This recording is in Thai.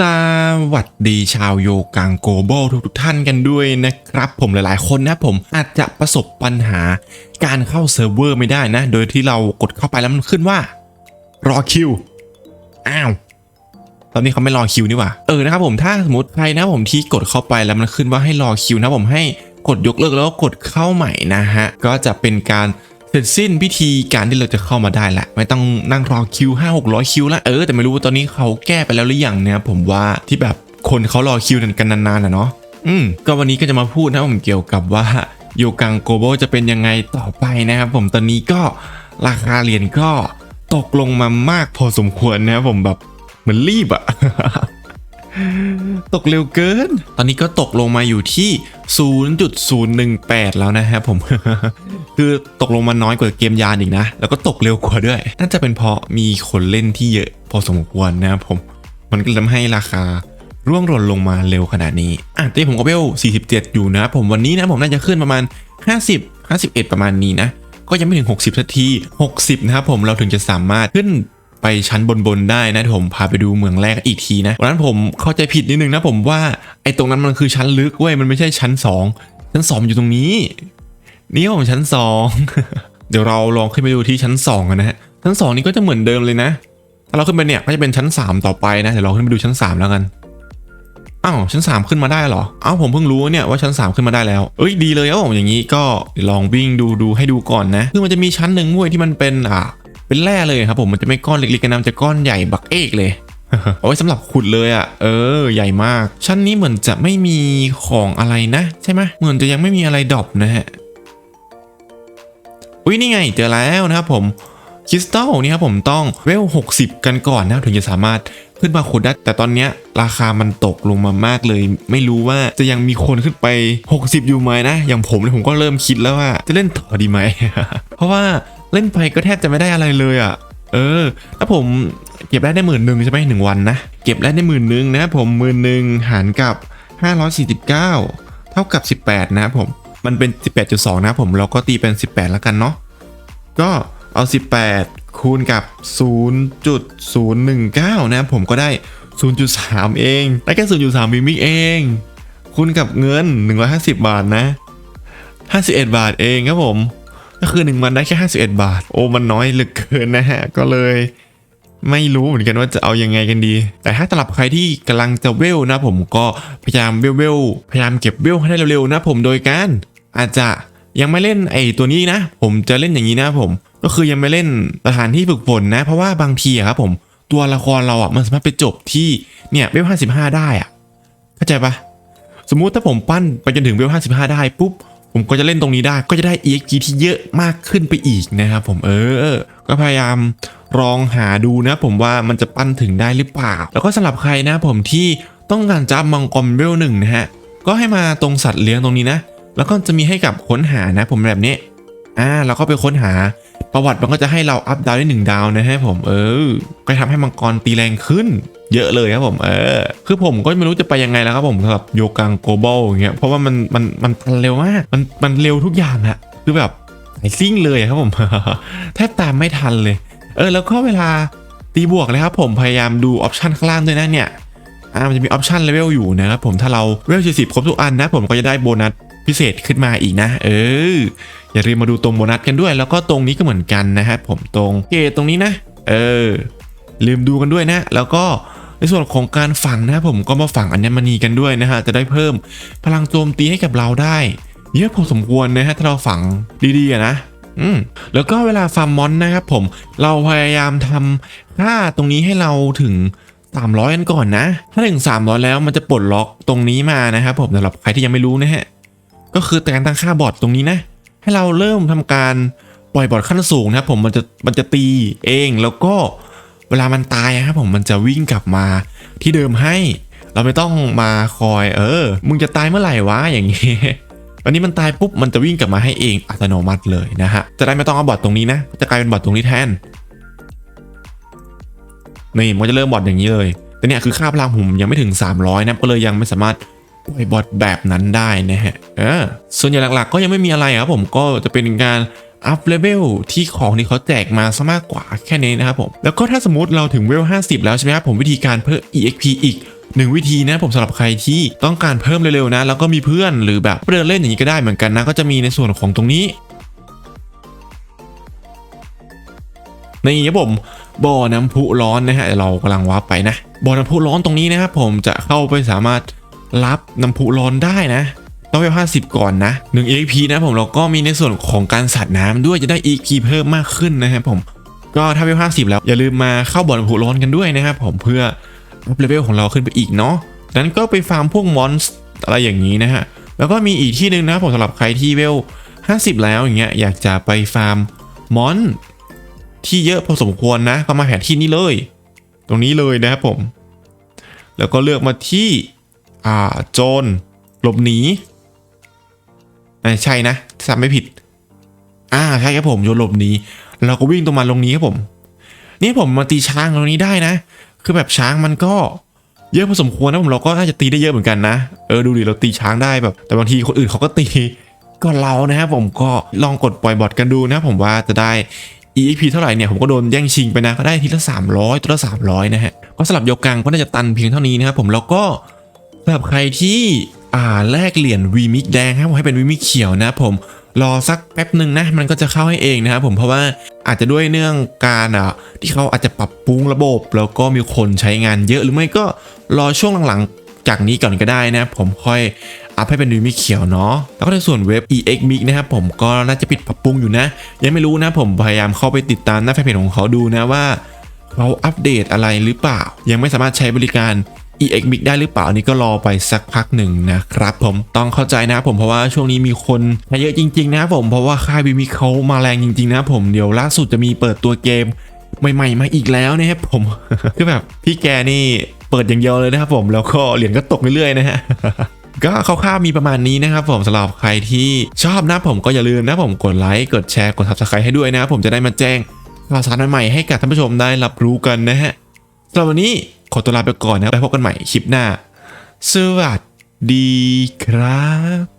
สวัสดีชาวโยกังโกโบทุกทุกท่านกันด้วยนะครับ ผมหลายๆ คนนะผมอาจจะประสบปัญหาการเข้าเซิร์ฟเวอร์ไม่ได้นะ โดยที่เรากดเข้าไปแล้วมันขึ้นว่า รอคิว อ้าวตอนนี้เขาไม่รอคิวนี่หว่าเออนะครับผมถ้าสมมติใครนะผมที่กดเข้าไปแล้วมันขึ้นว่าให้รอคิวนะผมให้กดยกเลิกแล้วก็กดเข้าใหม่นะฮะก็จะเป็นการ เสร็จสิ้นพิธีการที่เราจะเข้ามาได้ละไม่ต้องนั่งรอคิวห้าหกร้อยคิวละเออแต่ไม่รู้ว่าตอนนี้เขาแก้ไปแล้วหรือยังเนี่ยผมว่าที่แบบคนเขารอคิวกันนานๆนะเนาะอืมก็วันนี้ก็จะมาพูดนะผมเกี่ยวกับว่าโยกังโกโบจะเป็นยังไงต่อไปนะครับผมตอนนี้ก็ราคาเหรียญก็ตกลงมามากพอสมควรนะครับผมแบบเหมือนรีบอะ ตกเร็วเกิน ตอนนี้ก็ตกลงมาอยู่ที่ 0.018 แล้วนะครับผม คือตกลงมาน้อยกว่าเกมยานอีกนะ แล้วก็ตกเร็วกว่าด้วย น่าจะเป็นเพราะมีคนเล่นที่เยอะ พอสมควรนะครับผม มันก็ทำให้ราคาร่วงหล่นลงมาเร็วขนาดนี้ อะตอนนี้ผมก็เวล47 อยู่นะครับผมวันนี้นะผมน่าจะขึ้นประมาณ 50 51 ประมาณนี้นะ ก็ยังไม่ถึง 60สักที 60 นะครับผมเราถึงจะสามารถขึ้น ไปชั้นบนๆได้นะผมพาไปดูเมืองแรกอีกทีนะวันนั้นผมเข้าใจผิดนิดนึงนะผมว่าไอ้ตรงนั้นมันคือชั้นลึกเว้ยมันไม่ใช่ชั้น 2 ชั้น2อยู่ตรงนี้ นี่ของชั้น 2 เดี๋ยวเราลองขึ้นไปดูที่ชั้น2กันนะฮะชั้น 2 นี่ก็จะเหมือนเดิมเลยนะ ถ้าเราขึ้นไปเนี่ยก็จะเป็นชั้น 3 ต่อไปนะเดี๋ยวเราขึ้นไปดูชั้น 3 แล้วกันอ้าวชั้น 3 ขึ้นมาได้เหรออ้าวผมเพิ่งรู้เนี่ยว่าชั้น 3 ขึ้นมาได้แล้วเอ้ยดีเลยครับผมอย่างนี้ก็ลองวิ่งดูดูให้ดูก่อนนะคือมันจะมีชั้นหนึ่งเว้ยที่มันเป็นอ่า เป็นแร่เลยครับผมมันจะไม่ก้อนเล็กๆกันนะมันจะก้อนใหญ่บักเอกเลยเอาไว้สำหรับขุดเลยอะ เออ ใหญ่มาก ชั้นนี้เหมือนจะไม่มีของอะไรนะ ใช่ไหมเหมือนจะยังไม่มีอะไรดรอปนะฮะ อุ้ยนี่ไงเจอแล้วนะครับผม คริสตัลนี่ครับผมต้องเวล 60 กันก่อนนะถึงจะสามารถขึ้นมาขุดได้ แต่ตอนเนี้ยราคามันตกลงมามากเลย ไม่รู้ว่าจะยังมีคนขึ้นไป 60 อยู่ไหมนะ อย่างผมเลยผมก็เริ่มคิดแล้วว่าจะเล่นต่อดีไหม เพราะว่า เล่นไปก็แทบจะไม่ได้อะไรเลยอะ เออถ้าผมเก็บได้ได้หมื่นหนึ่งใช่ไหมหนึ่งวันนะ เก็บได้ได้หมื่นหนึ่งนะผมหมื่นหนึ่งหารกับ 549 เท่ากับ 18 นะผม มันเป็น 18.2 นะผมเราก็ตีเป็น 18 แล้วกันเนาะ ก็เอา 18 คูณกับ 0.019 นะผมก็ได้ 0.3 เอง ได้แค่0.3มิมิเอง คูณกับเงิน 150 บาทนะ 51 บาทเองครับผม ก็คือ1วันได้แค่51 บาท โอ้มันน้อยเหลือเกินนะฮะ ก็เลยไม่รู้เหมือนกันว่าจะเอายังไงกันดี แต่ถ้าสำหรับใครที่กำลังจะเวลนะผมก็พยายามเวลเวลพยายามเก็บเวลให้ได้เร็วๆนะผมโดยการอาจจะยังไม่เล่นไอ้ตัวนี้นะ ผมจะเล่นอย่างนี้นะผม ก็คือยังไม่เล่นสถานที่ฝึกฝนนะ เพราะว่าบางทีครับผมตัวละครเราอะมันสามารถไปจบที่เนี่ยเวล55ได้อะเข้าใจปะสมมุติถ้าผมปั้นไปจนถึงเวล55ได้ปุ๊บ ผมก็จะเล่นตรงนี้ได้ก็จะได้ EXP ที่เยอะมากขึ้นไปอีกนะครับผมเออ ก็พยายามลองหาดูนะผมว่ามันจะปั้นถึงได้หรือเปล่า แล้วก็สำหรับใครนะผมที่ต้องการจับมังกรเวลหนึ่งนะฮะก็ให้มาตรงสัตว์เลี้ยงตรงนี้นะ แล้วก็จะมีให้กับค้นหานะผมแบบนี้อ่าเราก็ไปค้นหาประวัติมันก็จะให้เราอัพดาวได้หนึ่งดาวนะฮะผมเออก็ทำให้มังกรตีแรงขึ้น เยอะเลยครับผมเออคือผมก็ไม่รู้จะไปยังไงแล้วครับผมสำหรับโยกังโกลบอลอย่างเงี้ยเพราะว่ามันมันมันมันเร็วมากมันมันเร็วทุกอย่างอะคือแบบไอซิ่งเลยครับผมแทบตามไม่ทันเลย เออแล้วก็เวลาตีบวกเลยครับผมพยายามดูออปชันข้างล่างด้วยนะเนี่ยอ่ามันจะมีออปชันเลเวลอยู่นะครับผมถ้าเราเลเวล40ครบทุกอันนะผมก็จะได้โบนัสพิเศษขึ้นมาอีกนะ เออ อย่าลืมมาดูตรงโบนัสกันด้วย แล้วก็ตรงนี้ก็เหมือนกันนะครับผมตรงเกตตรงนี้นะ เออ ลืมดูกันด้วยนะ แล้วก็ ในส่วนของการฝังนะครับผมก็มาฝังอัญมณีกันด้วยนะฮะจะได้เพิ่มพลังโจมตีให้กับเราได้เยอะพอสมควรนะฮะถ้าเราฝังดีๆนะอืมแล้วก็เวลาฟาร์มมอนนะครับผมเราพยายามทำค่าตรงนี้ให้เราถึง300กันก่อนนะ ถ้าถึง 300 แล้วมันจะปลดล็อกตรงนี้มานะครับผมสำหรับใครที่ยังไม่รู้นะฮะ ก็คือการตั้งค่าบอทตรงนี้นะ ให้เราเริ่มทำการปล่อยบอทขั้นสูงนะครับผมมันจะมันจะตีเองแล้วก็ วลามันตายอะครับผมมันจะวิ่งกลับมาที่เดิมให้ เราไม่ต้องมาคอย เออ มึงจะตายเมื่อไหร่วะอย่างงี้วันนี้มันตายปุ๊บมันจะวิ่งกลับมาให้เองอัตโนมัติเลยนะฮะจะได้ไม่ต้องเอาบอทตรงนี้นะ จะกลายเป็นบอทตรงนี้แทนนี่มันจะเริ่มบอทอย่างนี้เลย แต่เนี่ยคือค่าพลังผมยังไม่ถึง 300 นะก็เลยยังไม่สามารถปล่อยบอทแบบนั้นได้นะฮะเออส่วนใหญ่หลักๆ ก็ยังไม่มีอะไรครับผมก็จะเป็นการ อัพเลเวลที่ของที่เขาแจกมาซะมากกว่าแค่นี้นะครับผมแล้วก็ถ้าสมมติเราถึงเวล 50 แล้วใช่ไหมครับผมวิธีการเพิ่ม EXP อีกหนึ่งวิธีนะผมสำหรับใครที่ต้องการเพิ่มเร็วๆนะ แล้วก็มีเพื่อนหรือแบบเดินเล่นอย่างนี้ก็ได้เหมือนกันนะ ก็จะมีในส่วนของตรงนี้นี่ครับผมบ่อน้ำพุร้อนนะฮะเดี๋ยวเรากำลังวาร์ปไปนะบ่อน้ำพุร้อนตรงนี้นะครับผมจะเข้าไปสามารถรับน้ำพุร้อนได้นะ ต้องไปห้าสิบก่อนนะหนึ่ง EXP นะผมเราก็มีในส่วนของการสัตว์น้ำด้วยจะได้ EXP เพิ่มมากขึ้นนะครับผมก็ถ้าเวลห้าสิบแล้วอย่าลืมมาเข้าบ่อน้ำพุร้อนกันด้วยนะครับผมเพื่ออัพเลเวลของเราขึ้นไปอีกเนาะดังนั้นก็ไปฟาร์มพวกมอนส์อะไรอย่างนี้นะฮะแล้วก็มีอีกที่หนึ่งนะผมสำหรับใครที่เวล50 แล้วอย่างเงี้ยอยากจะไปฟาร์มมอนที่เยอะพอสมควรนะก็มาแผนที่นี้เลย ตรงนี้เลยนะครับผม แล้วก็เลือกมาที่อ่าโจรหลบหนี ใช่นะจำไม่ผิด อ่าใช่ครับผมโยนหลบนี้ เราก็วิ่งตรงมาลงนี้ครับผม นี่ผมมาตีช้างตรงนี้ได้นะ คือแบบช้างมันก็เยอะพอสมควรนะผมเราก็น่าจะตีได้เยอะเหมือนกันนะ เออดูดิเราตีช้างได้แบบ แต่บางทีคนอื่นเขาก็ตีก็เรานะครับผมก็ลองกดปล่อยบอทกันดูนะผมว่าจะได้ EXP เท่าไหร่เนี่ยผมก็โดนแย่งชิงไปนะก็ได้ทีละ 300 ตัวละ 300 นะฮะ ก็สลับโยกังก็น่าจะตันเพียงเท่านี้นะครับผมแล้วก็สำหรับใครที่ อ่าแลกเหรียญวีมิกแดงให้ผมให้เป็นวีมิกเขียวนะผมรอสักแป๊บหนึ่งนะมันก็จะเข้าให้เองนะครับผมเพราะว่าอาจจะด้วยเนื่องการอะที่เขาอาจจะปรับปรุงระบบ แล้วก็มีคนใช้งานเยอะหรือไม่ก็รอช่วงหลังๆ จากนี้ก่อนก็ได้นะผมค่อยอัพให้เป็นวีมิกเขียวเนาะแล้วก็ในส่วนเว็บ EX Mix นะครับผมก็น่าจะปิดปรับปรุงอยู่นะ ยังไม่รู้นะผมพยายามเข้าไปติดตามหน้าแฟนเพจของเขาดูนะว่าเขาอัปเดตอะไรหรือเปล่า ยังไม่สามารถใช้บริการ EX Mix ได้หรือเปล่านนี้ก็รอไปสักพักหนึ่งนะครับผมต้องเข้าใจนะครับผมเพราะว่าช่วงนี้มีคนเยอะจริง ๆ นะผมเพราะว่าค่ายบีมิเขามาแรงจริง ๆ นะผมเดี๋ยวล่าสุดจะมีเปิดตัวเกมใหม่ๆมาอีกแล้วนะครับผมคือแบบพี่แกนี่เปิดอย่างเดียวเลยนะครับผมแล้วก็เหรียญก็ตกเรื่อยๆนะฮะก็คร่าวๆมีประมาณนี้นะครับผมสำหรับใครที่ชอบนะผมก็อย่าลืมนะผมกดไลค์กดแชร์กด subscribe ให้ด้วยนะครับผมจะได้มาแจ้งข่าวสารใหม่ๆให้กับท่านผู้ชมได้รับรู้กันนะฮะสำหรับวันนี้ ขอตัวลาไปก่อนนะไปพบกันใหม่คลิปหน้า สวัสดีครับ